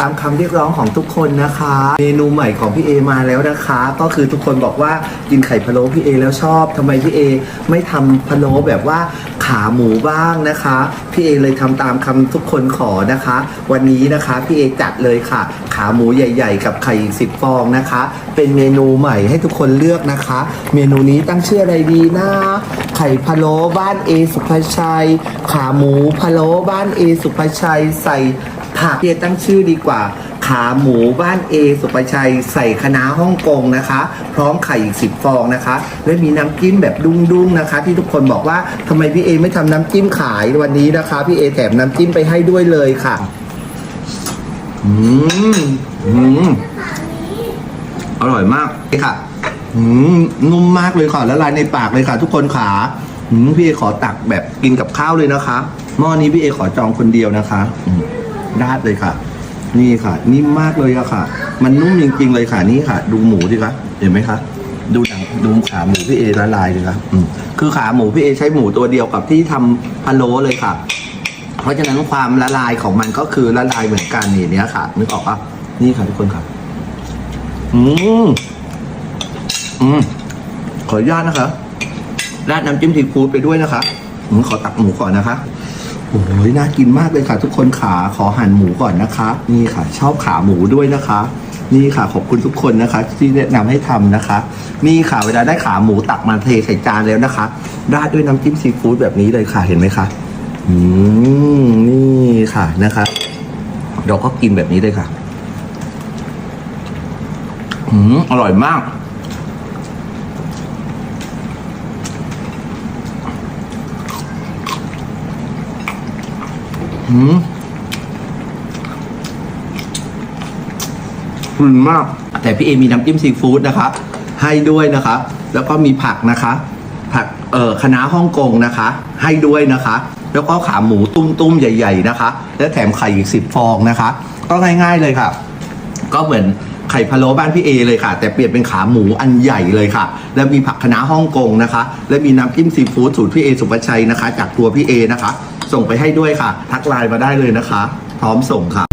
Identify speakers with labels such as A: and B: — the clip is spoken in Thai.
A: ตามคำเรียกร้องของทุกคนนะคะ เมนูใหม่ของพี่เอมาแล้วนะคะ ก็คือทุกคนบอกว่ากินไข่พะโล้พี่เอแล้วชอบทำไมพี่เอไม่ทำพะโล้แบบว่าขาหมูบ้างนะคะ พี่เอเลยทำตามคำทุกคนขอนะคะ วันนี้นะคะพี่เอจัดเลยค่ะ ขาหมูใหญ่ ๆ กับไข่อีกสิบฟองนะคะ เป็นเมนูใหม่ให้ทุกคนเลือกนะคะ เมนูนี้ตั้งชื่ออะไรดีนะ ไข่พะโล้บ้านเอสุภาชัย ขาหมูพะโล้บ้านเอสุภาชัยใส่ ผักเพียตั้งชื่อดีกว่า ขาหมูบ้านเอสุภาชัยใส่คณะฮ่องกงนะคะ พร้อมไข่อีกสิบฟองนะคะ และมีน้ำจิ้มแบบดุ้งๆนะคะ ที่ทุกคนบอกว่าทำไมพี่เอไม่ทำน้ำจิ้มขายวันนี้นะคะพี่เอแถมน้ำจิ้มไปให้ด้วยเลยค่ะอืมอืมอร่อยมากเลยค่ะอืมนุ่มมากเลยค่ะละลายในปากเลยค่ะ ทุกคนขาพี่เอขอตักแบบกินกับข้าวเลยนะคะหม้อนี้พี่เอขอจองคนเดียวนะคะอืม ราดเลยค่ะ นี่ค่ะ นิ่มมากเลยอะค่ะ มันนุ่มจริง ๆ เลยค่ะนี่ค่ะ ดูหมูดิคะเห็นไหมคะดูหนังดูขาหมูพี่เอละลายเลยค่ะอืมคือขาหมูพี่เอใช้หมูตัวเดียวกับที่ทำพะโล้เลยค่ะ เพราะฉะนั้นความละลายของมันก็คือละลายเหมือนกันนี่เนี้ยค่ะนึกออกปะนี่ค่ะทุกคนครับอืมอืมขออนุญาตนะคะราดน้ำจิ้มซีฟู้ดไปด้วยนะคะอืมขอตักหมูก่อนนะคะ โอ้ยน่ากินมากเลยค่ะ ทุกคนขาขอหั่นหมูก่อนนะคะ นี่ค่ะ ชอบขาหมูด้วยนะคะ นี่ค่ะขอบคุณทุกคนนะคะ ที่แนะนำให้ทำนะคะ นี่ค่ะเวลาได้ขาหมูตักมาเทใส่จานแล้วนะคะราดด้วยน้ำจิ้มซีฟู้ดแบบนี้เลยค่ะเห็นไหมคะอืมนี่ค่ะนะคะเราก็กินแบบนี้เลยค่ะอืมอร่อยมาก หืมฟินมาก แต่พี่เอมีน้ำจิ้มซีฟู้ดนะคะ ให้ด้วยนะคะ แล้วก็มีผักนะคะ ผักเอ่อคะฮ่องกงนะคะ ให้ด้วยนะคะ แล้วก็ขาหมูตุ้มๆใหญ่ ๆนะคะ และแถมไข่อีกสิบฟองนะคะ ก็ง่าย ๆเลยค่ะ ก็เหมือน ไข่พะโล้บ้านพี่เอเลยค่ะ แต่เปลี่ยนเป็นขาหมูอันใหญ่เลยค่ะ และมีผักคะน้าฮ่องกงนะคะ และมีน้ำจิ้มซีฟู้ดสูตรพี่เอสุภชัยนะคะ จากตัวพี่เอนะคะ ส่งไปให้ด้วยค่ะ ทักไลน์มาได้เลยนะคะ พร้อมส่งค่ะ